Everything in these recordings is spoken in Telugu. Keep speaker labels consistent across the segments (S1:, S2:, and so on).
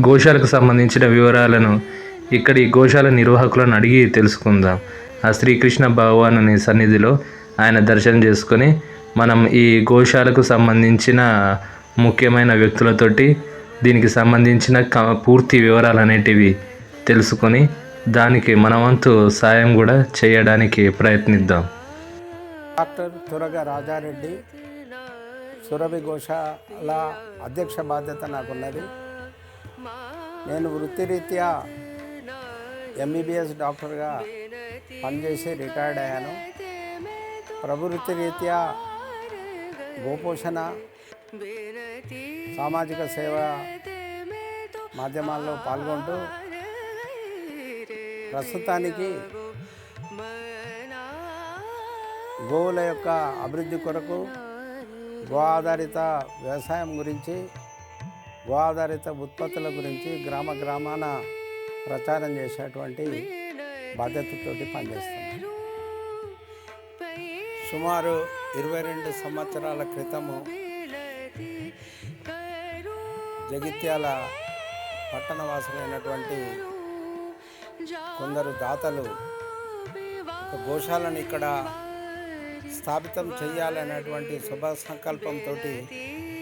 S1: గోశాలకు సంబంధించిన వివరాలను ఇక్కడి గోశాల నిర్వాహకులను అడిగి తెలుసుకుందాం. ఆ శ్రీకృష్ణ భగవానుని సన్నిధిలో ఆయన దర్శనం చేసుకొని మనం ఈ గోశాలకు సంబంధించిన ముఖ్యమైన వ్యక్తులతోటి దీనికి సంబంధించిన క- పూర్తి వివరాలు అనేటివి తెలుసుకొని దానికి మన వంతు సాయం కూడా చేయడానికి ప్రయత్నిద్దాం.
S2: డాక్టర్ తురగ రాజారెడ్డి సురభి గోశాల అధ్యక్ష బాధ్యత నాకున్నది. నేను వృత్తిరీత్యా ఎంబీబీఎస్ డాక్టర్గా పనిచేసి రిటైర్డ్ అయ్యాను. ప్రవృత్తి రీత్యా గోపోషణ సామాజిక సేవ మాధ్యమాల్లో పాల్గొంటూ ప్రస్తుతానికి గోవుల యొక్క అభివృద్ధి కొరకు గో ఆధారిత వ్యవసాయం గురించి గో ఆధారిత ఉత్పత్తుల గురించి గ్రామ గ్రామాన ప్రచారం చేసేటువంటి బాధ్యతతోటి పనిచేస్తున్నాను సుమారు ఇరవై రెండు సంవత్సరాల క్రితము జగిత్యాల పట్టణవాసులైనటువంటి కొందరు దాతలు ఒక గోశాలను ఇక్కడ స్థాపితం చేయాలనేటువంటి శుభ సంకల్పంతో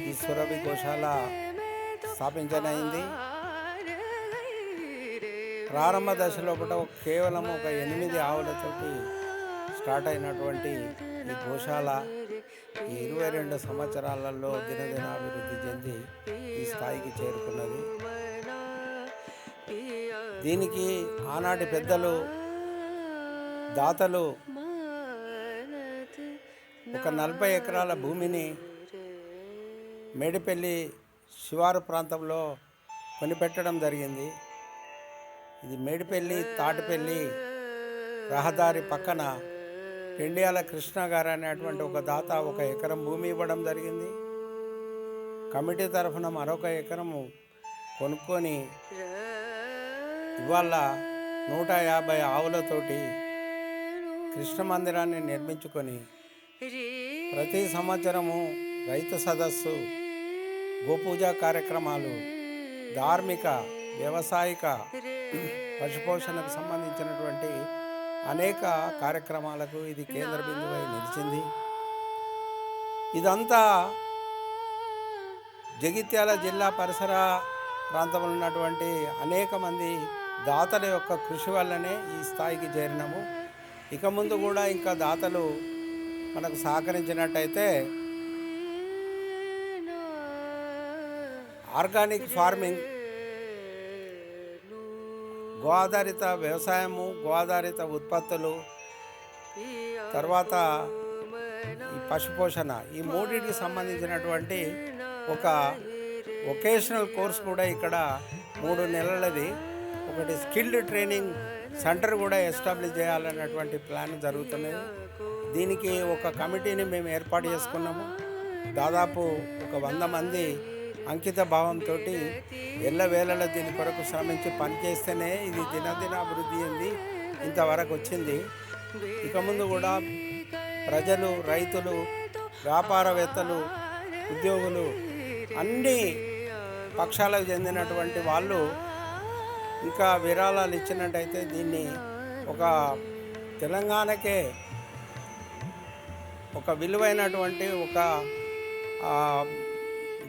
S2: ఈ సురభి గోశాల స్థాపించనైంది ప్రారంభ దశలో కూడా కేవలం ఒక ఎనిమిది ఆవులతోటి స్టార్ట్ అయినటువంటి ఈ గోశాల ఈ ఇరవై రెండు సంవత్సరాలలో దినదిన అభివృద్ధి చెంది ఈ స్థాయికి చేరుకున్నది. దీనికి ఆనాటి పెద్దలు దాతలు ఒక నలభై ఎకరాల భూమిని మేడిపల్లి శివారు ప్రాంతంలో కొనిపెట్టడం జరిగింది. ఇది మేడిపల్లి తాటిపల్లి రహదారి పక్కన పెండియాల కృష్ణ గారు అనేటువంటి ఒక దాత ఒక ఎకరం భూమి ఇవ్వడం జరిగింది. కమిటీ తరఫున మరొక ఎకరము కొనుక్కొని ఇవాళ నూట యాభై ఆవులతోటి కృష్ణ మందిరాన్ని నిర్మించుకొని ప్రతి సంవత్సరము రైతు సదస్సు గోపూజ కార్యక్రమాలు ధార్మిక వ్యవసాయిక పశుపోషణకు సంబంధించినటువంటి అనేక కార్యక్రమాలకు ఇది కేంద్ర బిందువై నిలిచింది. ఇదంతా జగిత్యాల జిల్లా పరిసర ప్రాంతంలో ఉన్నటువంటి అనేక మంది దాతల యొక్క కృషి వల్లనే ఈ స్థాయికి చేరినాము. ఇక ముందు కూడా ఇంకా దాతలు మనకు సహకరించినట్టయితే ఆర్గానిక్ ఫార్మింగ్. గో ఆధారిత వ్యవసాయము గో ఆధారిత ఉత్పత్తులు తర్వాత ఈ పశుపోషణ ఈ మూడింటికి సంబంధించినటువంటి ఒక వొకేషనల్ కోర్స్ కూడా ఇక్కడ మూడు నెలలది. ఒకటి స్కిల్డ్ ట్రైనింగ్ సెంటర్ కూడా ఎస్టాబ్లిష్ చేయాలన్నటువంటి ప్లాన్ జరుగుతున్నది. దీనికి ఒక కమిటీని మేము ఏర్పాటు చేసుకున్నాము. దాదాపు ఒక వంద మంది అంకిత భావంతో ఎల్లవేళల దీని కొరకు శ్రమించి పనిచేస్తేనే ఇది దినదిన అభివృద్ధి అయింది. ఇంతవరకు వచ్చింది. ఇక ముందు కూడా ప్రజలు రైతులు వ్యాపారవేత్తలు ఉద్యోగులు అన్ని పక్షాలకు చెందినటువంటి వాళ్ళు ఇంకా విరాళాలు ఇచ్చినట్టయితే దీన్ని ఒక తెలంగాణకే ఒక విలువైనటువంటి ఒక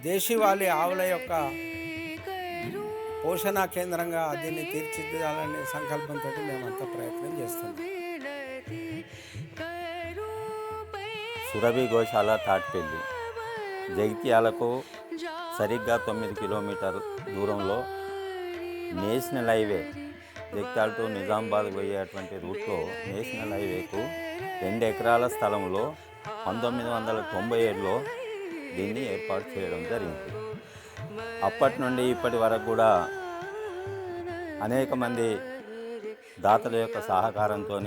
S2: ఆ, దేశీవాలి ఆవుల యొక్క పోషణ కేంద్రంగా దీన్ని తీర్చిదిద్దాలనే సంకల్పంతో మేమంతా ప్రయత్నం చేస్తున్నాం.
S3: సురభి గోశాల తాటిపల్లి జగిత్యాలకు సరిగ్గా తొమ్మిది కిలోమీటర్ దూరంలో national highway Jagtial to Nizamabad పోయేటువంటి రూట్లో నేషనల్ హైవేకు రెండు ఎకరాల స్థలంలో పంతొమ్మిది వందల తొంభై ఏడులో దీన్ని ఏర్పాటు చేయడం జరిగింది. అప్పటి నుండి ఇప్పటి వరకు కూడా అనేక మంది దాతల యొక్క సహకారంతో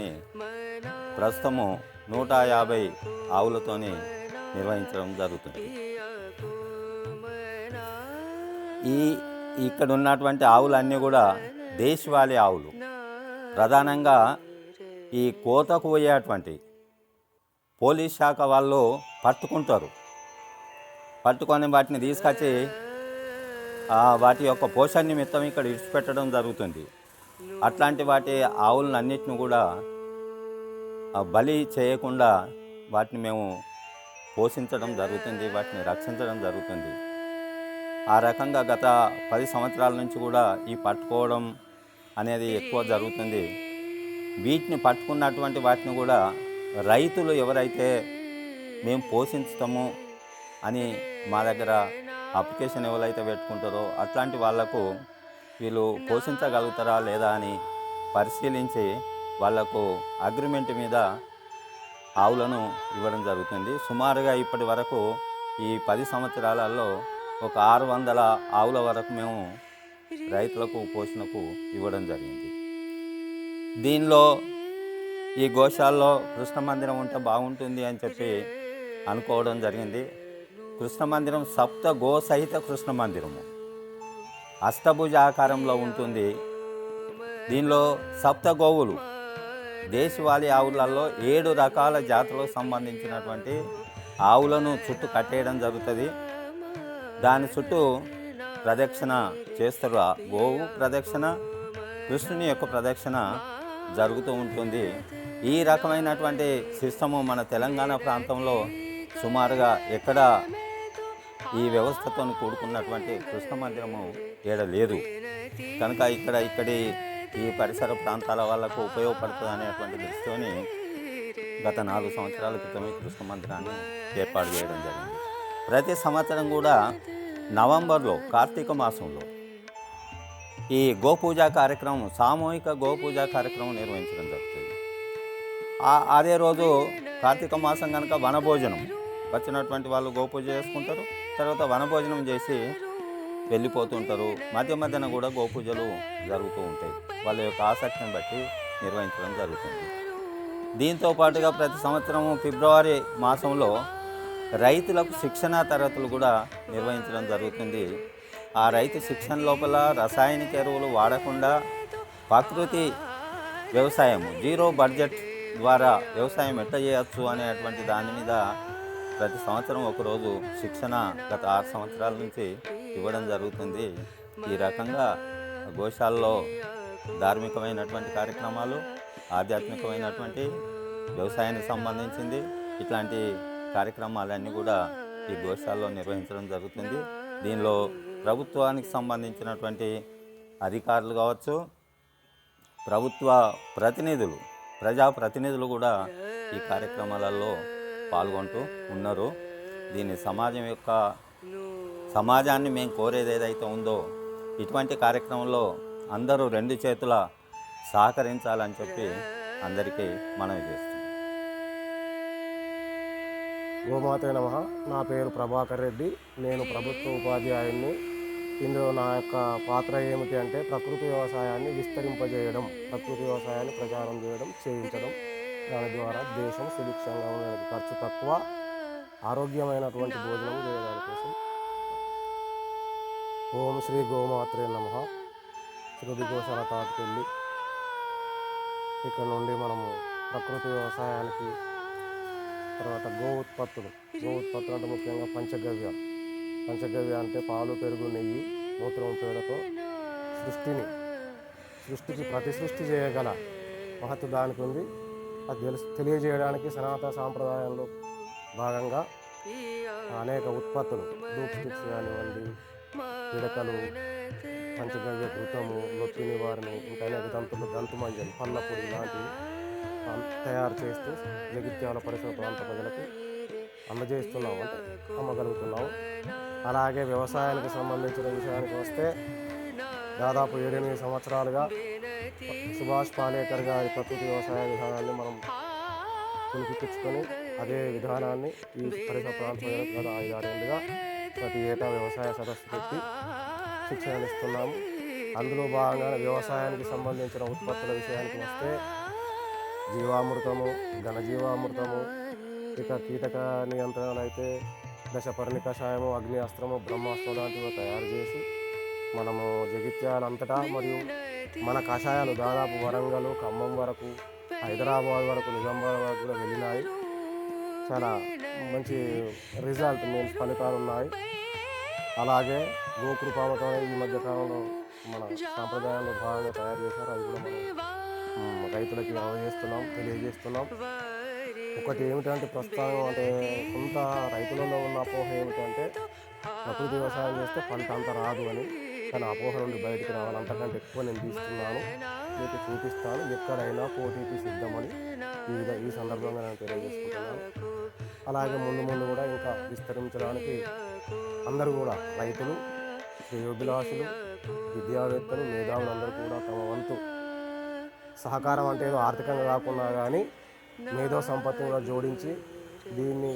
S3: ప్రస్తుతము నూట యాభై ఆవులతోని నిర్వహించడం జరుగుతుంది. ఈ ఇక్కడ ఉన్నటువంటి ఆవులన్నీ కూడా దేశవాళీ ఆవులు. ప్రధానంగా ఈ కోతకు పోయేటువంటి పోలీస్ శాఖ వాళ్ళు పట్టుకుంటారు. పట్టుకొని వాటిని తీసుకొచ్చి వాటి యొక్క పోషణ నిమిత్తం ఇక్కడ ఇడిచిపెట్టడం జరుగుతుంది. అట్లాంటి వాటి ఆవులను అన్నిటిని కూడా బలి చేయకుండా వాటిని మేము పోషించడం జరుగుతుంది వాటిని రక్షించడం జరుగుతుంది. ఆ రకంగా గత పది సంవత్సరాల నుంచి కూడా ఈ పట్టుకోవడం అనేది ఎక్కువ జరుగుతుంది. వీటిని పట్టుకున్నటువంటి వాటిని కూడా రైతులు ఎవరైతే మేము పోషించటము అని మా దగ్గర అప్లికేషన్ ఎవరైతే పెట్టుకుంటారో అట్లాంటి వాళ్ళకు వీళ్ళు పోషించగలుగుతారా లేదా అని పరిశీలించి వాళ్ళకు అగ్రిమెంట్ మీద ఆవులను ఇవ్వడం జరుగుతుంది. సుమారుగా ఇప్పటి వరకు ఈ పది సంవత్సరాలలో ఒక ఆరు వందల ఆవుల వరకు మేము రైతులకు పోషణకు ఇవ్వడం జరిగింది. దీనిలో ఈ గోశాల్లో కృష్ణ మందిరం ఉంటే బాగుంటుంది అని చెప్పి అనుకోవడం జరిగింది. కృష్ణ మందిరం సప్త గో సహిత కృష్ణ మందిరము అష్టభుజ ఆకారంలో ఉంటుంది. దీనిలో సప్త గోవులు. దేశవాళీ ఆవులలో ఏడు రకాల జాతులకు సంబంధించినటువంటి ఆవులను చుట్టూ కట్టేయడం జరుగుతుంది. దాని చుట్టూ ప్రదక్షిణ చేస్తారు. గోవు ప్రదక్షిణ కృష్ణుని యొక్క ప్రదక్షిణ జరుగుతూ ఉంటుంది. ఈ రకమైనటువంటి సిస్టము మన తెలంగాణ ప్రాంతంలో సుమారుగా ఎక్కడ ఈ వ్యవస్థతో కూడుకున్నటువంటి కృష్ణ మందిరము ఏడ లేదు. కనుక ఇక్కడ ఇక్కడి ఈ పరిసర ప్రాంతాల వాళ్ళకు ఉపయోగపడుతుంది అనేటువంటి దృష్టితోని గత నాలుగు సంవత్సరాల క్రితమే కృష్ణ మందిరాన్ని ఏర్పాటు చేయడం జరిగింది. ప్రతి సంవత్సరం కూడా నవంబర్లో కార్తీక మాసంలో ఈ గోపూజ కార్యక్రమం సామూహిక గోపూజ కార్యక్రమం నిర్వహించడం జరుగుతుంది. అదే రోజు కార్తీక మాసం కనుక వనభోజనం వచ్చినటువంటి వాళ్ళు గోపూజ చేసుకుంటారు. తర్వాత వనభోజనం చేసి వెళ్ళిపోతుంటారు. మధ్య మధ్యన కూడా గోపూజలు జరుగుతూ ఉంటాయి. వాళ్ళ యొక్క ఆసక్తిని బట్టి నిర్వహించడం జరుగుతుంది. దీంతో పాటుగా ప్రతి సంవత్సరము ఫిబ్రవరి మాసంలో రైతులకు శిక్షణా తరగతులు కూడా నిర్వహించడం జరుగుతుంది. ఆ రైతు శిక్షణ లోపల రసాయనిక ఎరువులు వాడకుండా ప్రకృతి వ్యవసాయము జీరో బడ్జెట్ ద్వారా వ్యవసాయం ఎట్లా చేయొచ్చు అనేటువంటి దాని మీద ప్రతి సంవత్సరం ఒకరోజు శిక్షణ గత ఆరు సంవత్సరాల నుంచి ఇవ్వడం జరుగుతుంది. ఈ రకంగా గోశాలలో ధార్మికమైనటువంటి కార్యక్రమాలు ఆధ్యాత్మికమైనటువంటి వ్యవసాయానికి సంబంధించింది ఇట్లాంటి కార్యక్రమాలన్నీ కూడా ఈ గోశాలలో నిర్వహించడం జరుగుతుంది. దీనిలో ప్రభుత్వానికి సంబంధించినటువంటి అధికారులు కావచ్చు ప్రభుత్వ ప్రతినిధులు ప్రజాప్రతినిధులు కూడా ఈ కార్యక్రమాలలో పాల్గొంటూ ఉన్నారు. దీన్ని సమాజం యొక్క సమాజాన్ని మేము కోరేది ఏదైతే ఉందో ఇటువంటి కార్యక్రమంలో అందరూ రెండు చేతుల సహకరించాలని చెప్పి అందరికీ మనవి చేస్తున్నాం.
S4: గోమాత నమ. నా పేరు ప్రభాకర్ రెడ్డి. నేను ప్రభుత్వ ఉపాధ్యాయుడిని ఇందులో నా యొక్క పాత్ర ఏమిటి అంటే ప్రకృతి వ్యవసాయాన్ని విస్తరింపజేయడం ప్రకృతి వ్యవసాయాన్ని ప్రచారం చేయడం చేయించడం. దాని ద్వారా దేశం సుభిక్షంగా ఉండడానికి ఖర్చు తక్కువ ఆరోగ్యమైనటువంటి భోజనం చేయడానికి కోసం. ఓం శ్రీ గోమాత్రే నమ. శృతి గోశాల తాటికెళ్ళి ఇక్కడ నుండి మనము ప్రకృతి వ్యవసాయానికి తర్వాత గో ఉత్పత్తులు. గో ఉత్పత్తులు అంటే ముఖ్యంగా పంచగవ్య. పంచగవ్య అంటే పాలు పెరుగు నెయ్యి మూత్రం పేడతో సృష్టిని సృష్టికి ప్రతి సృష్టి చేయగల మహత్వ దానికి ఉంది. అది తెలుసు తెలియజేయడానికి సనాతన సాంప్రదాయంలో భాగంగా అనేక ఉత్పత్తులు ధూప్ స్టిక్స్ కానివ్వండి పిడకలు పంచగవ్య ఘృతము నొప్పి నివారణ ఇంకా అనేక దంతులు దంతుమంజలు లాంటివి తయారు చేస్తూ జగిత్యాల పరిసర ప్రాంత ప్రజలకు అందజేస్తున్నాము అంటే అమ్మగలుగుతున్నాము అలాగే వ్యవసాయానికి సంబంధించిన విషయానికి వస్తే దాదాపు ఏడెనిమిది సంవత్సరాలుగా సుభాష్ పాలేకర్ గారి ప్రకృతి వ్యవసాయ విధానాన్ని మనం పుణికిపుచ్చుకొని అదే విధానాన్ని ఈ పరిసర ప్రాంత గత ఐదారేళ్ళుగా ప్రతి ఏటా వ్యవసాయ సదస్సు పెట్టి శిక్షణ ఇస్తున్నాము. అందులో భాగంగా వ్యవసాయానికి సంబంధించిన ఉత్పత్తుల విషయానికి వస్తే జీవామృతము ఘనజీవామృతము ఇక కీటక నియంత్రణ అయితే దశపర్ణి కషాయము అగ్ని అస్త్రము బ్రహ్మాస్త్రం లాంటివి తయారు చేసి మనము జగిత్యాలంతటా మరియు మన కషాయాలు దాదాపు వరంగల్ ఖమ్మం వరకు హైదరాబాద్ వరకు నిజామాబాద్ వరకు కూడా వెళ్ళినాయి. చాలా మంచి రిజల్ట్ మీన్స్ ఫలితాలు ఉన్నాయి. అలాగే గోకృపామతో ఈ మధ్య కాలంలో మన సాంప్రదాయంలో భాగంగా తయారు చేశారు. అది కూడా మనం రైతులకి అందజేస్తున్నాం తెలియజేస్తున్నాం. ఒకటి ఏమిటంటే ప్రస్తుతం అంటే కొంత రైతులలో ఉన్న అపోహ ఏమిటంటే ప్రకృతి వ్యవసాయం చేస్తే పంట అంత రాదు అని. కానీ అపోహ నుండి బయటకు రావాలి అంతకంటే ఎక్కువ నేను తీసుకున్నాను. మీకు చూపిస్తాను. ఎక్కడైనా పోటీకి సిద్ధమని ఈ విధ ఈ సందర్భంగా నేను తెలియజేసుకుంటున్నాను. అలాగే ముందు ముందు కూడా ఇంకా విస్తరించడానికి అందరూ కూడా రైతులు శ్రేయోభిలాషులు విద్యావేత్తలు మేధావులు అందరూ కూడా తమ వంతు సహకారం అంటే ఏదో ఆర్థికంగా కాకుండా కానీ మేధో సంపత్తిని కూడా జోడించి దీన్ని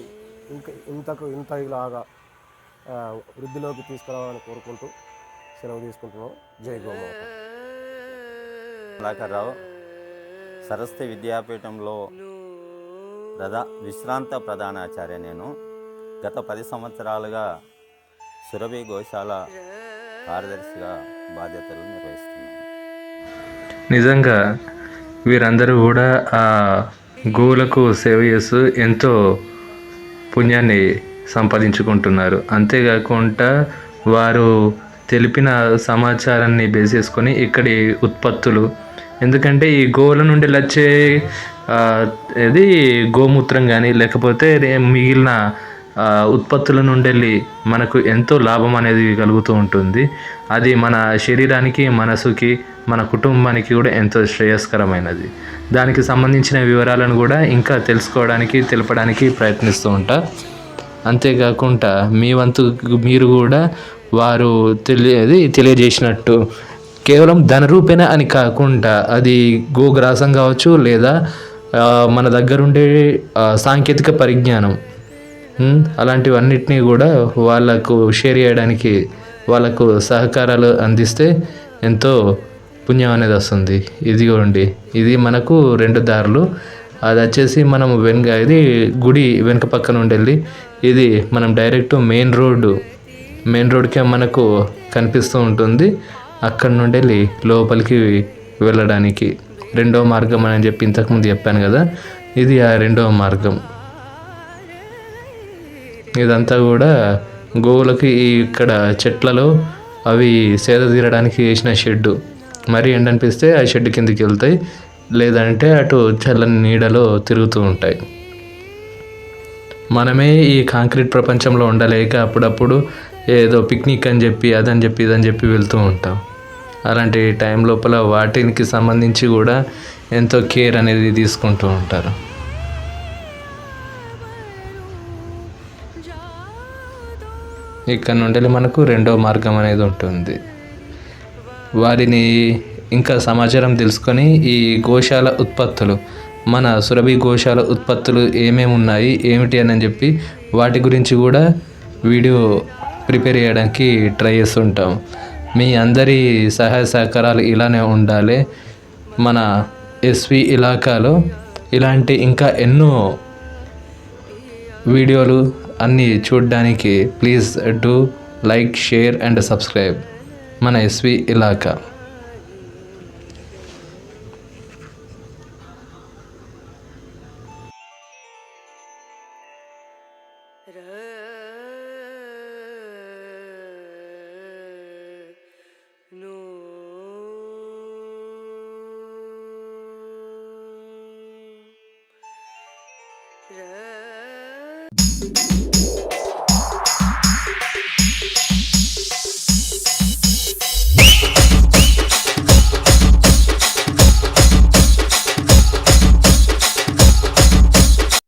S4: ఇంకా ఇంతకు ఇంత ఇలాగా వృద్ధిలోకి తీసుకురావాలని కోరుకుంటూ సెలవు తీసుకుంటున్నాం జై గోమాత.
S3: సరస్వతి విద్యాపీఠంలో ప్రధా విశ్రాంత ప్రధానాచార్య నేను. గత పది సంవత్సరాలుగా సురభి గోశాల కార్యదర్శిగా బాధ్యతలు నిర్వహిస్తున్నాను.
S1: నిజంగా వీరందరూ కూడా ఆ గోవులకు సేవ చేస్తూ ఎంతో పుణ్యాన్ని సంపాదించుకుంటున్నారు. అంతేకాకుండా వారు తెలిపిన సమాచారాన్ని బేస్ చేసుకొని ఇక్కడి ఉత్పత్తులు. ఎందుకంటే ఈ గోవుల నుండి వచ్చే ఇది గోమూత్రం కానీ లేకపోతే మిగిలిన ఉత్పత్తుల నుండి మనకు ఎంతో లాభం అనేది కలుగుతూ ఉంటుంది. అది మన శరీరానికి మనసుకి మన కుటుంబానికి కూడా ఎంతో శ్రేయస్కరమైనది. దానికి సంబంధించిన వివరాలను కూడా ఇంకా తెలుసుకోవడానికి తెలపడానికి ప్రయత్నిస్తూ ఉంటా. అంతేకాకుండా మీ వంతు మీరు కూడా వారు తెలియది తెలియజేసినట్టు. కేవలం ధన రూపేణ అని కాకుండా అది గోగ్రాసం కావచ్చు లేదా మన దగ్గరుండే ఉండే సాంకేతిక పరిజ్ఞానం అలాంటివన్నిటినీ కూడా వాళ్ళకు షేర్ చేయడానికి వాళ్ళకు సహకారాలు అందిస్తే ఎంతో పుణ్యం అనేది వస్తుంది. ఇదిగోండి ఇది మనకు రెండు దారులు. అది వచ్చేసి మనం వెనుక ఇది గుడి వెనుక పక్కన ఉండేది. వెళ్ళి ఇది మనం డైరెక్ట్ మెయిన్ రోడ్డు మెయిన్ రోడ్కే మనకు కనిపిస్తూ ఉంటుంది. అక్కడ నుండి వెళ్ళి లోపలికి వెళ్ళడానికి రెండవ మార్గం అని చెప్పి ఇంతకుముందు చెప్పాను కదా. ఇది ఆ రెండవ మార్గం. ఇదంతా కూడా గోవులకి ఇక్కడ చెట్లలో అవి సేద తీరడానికి వేసిన షెడ్డు. మరి ఎండనిపిస్తే ఆ షెడ్ కిందకి వెళ్తాయి. లేదంటే అటు చల్లని నీడలో తిరుగుతూ ఉంటాయి. మనమే ఈ కాంక్రీట్ ప్రపంచంలో ఉండలేక అప్పుడప్పుడు ఏదో పిక్నిక్ అని చెప్పి అదని చెప్పి ఇదని చెప్పి వెళ్తూ ఉంటాం. అలాంటి టైం లోపల వాటికి సంబంధించి కూడా ఎంతో కేర్ అనేది తీసుకుంటూ ఉంటారు. ఇక్కడ నుండి మనకు రెండో మార్గం అనేది ఉంటుంది. వారిని ఇంకా సమాచారం తెలుసుకొని ఈ గోశాల ఉత్పత్తులు మన సురభి గోశాల ఉత్పత్తులు ఏమేమి ఉన్నాయి ఏమిటి అని చెప్పి వాటి గురించి కూడా వీడియో ప్రిపేర్ చేయడానికి ట్రై చేస్తుంటాం. మీ అందరి సహాయ సహకారాలు ఇలానే ఉండాలి. మన ఎస్వి ఇలాకాలో ఇలాంటి ఇంకా ఎన్నో వీడియోలు అన్నీ చూడడానికి please do like share and subscribe. మన ఎస్వి ఇలాకా.